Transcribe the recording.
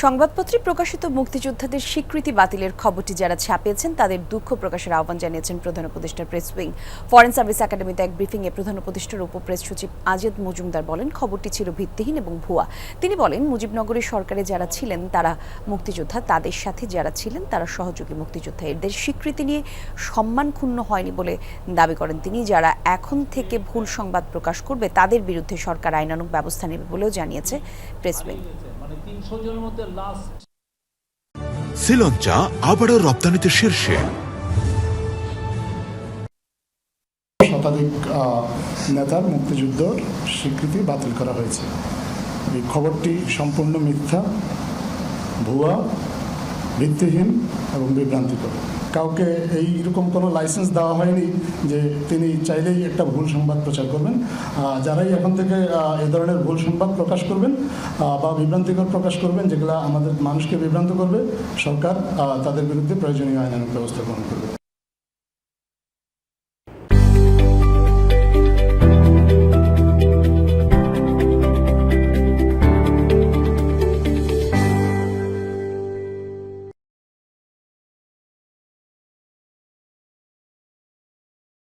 সংবাদপত্রে প্রকাশিত মুক্তিযোদ্ধাদের স্বীকৃতি বাতিলের খবরটি যারা ছাপিয়েছেন, তাদের দুঃখ প্রকাশের আহ্বান জানিয়েছেন প্রধান উপদেষ্টার প্রেস উইং। ফরেন সার্ভিস একাডেমিতে এক ব্রিফিংয়ে প্রধান উপদেষ্টার উপপ্রেস সচিব আজিদ মজুমদার বলেন, খবরটি ছিল ভিত্তিহীন এবং ভুয়া। তিনি বলেন, মুজিবনগরের সরকারে যারা ছিলেন, তারা মুক্তিযোদ্ধা, তাদের সাথে যারা ছিলেন, তারা সহযোগী মুক্তিযোদ্ধা। এদের স্বীকৃতি নিয়ে সম্মান ক্ষুণ্ণ হয়নি বলে দাবি করেন তিনি। যারা এখন থেকে ভুল সংবাদ প্রকাশ করবে, তাদের বিরুদ্ধে সরকার আইনানুক ব্যবস্থা নেবে বলেও জানিয়েছে প্রেস উইং। মানে তিনশো জনের মধ্যে লাস্ট চা আবারও রপ্তানিতে শীর্ষে। শতাধিক আহ, নেতার মুক্তিযুদ্ধর স্বীকৃতি বাতিল করা হয়েছে। এই খবরটি সম্পূর্ণ মিথ্যা ভুয়া ভিত্তিহীন এবং বিভ্রান্তিকর। কাউকে এই রকম কোনো লাইসেন্স দেওয়া হয়নি যে তিনি চাইলেই একটা ভুল সংবাদ প্রচার করবেন। যারাই এখন থেকে এ ধরনের ভুল সংবাদ প্রকাশ করবেন বা বিভ্রান্তিকর প্রকাশ করবেন, যেগুলো আমাদের মানুষকে বিভ্রান্ত করবে, সরকার তাদের বিরুদ্ধে প্রয়োজনীয় আইনানুক ব্যবস্থা গ্রহণ করবে।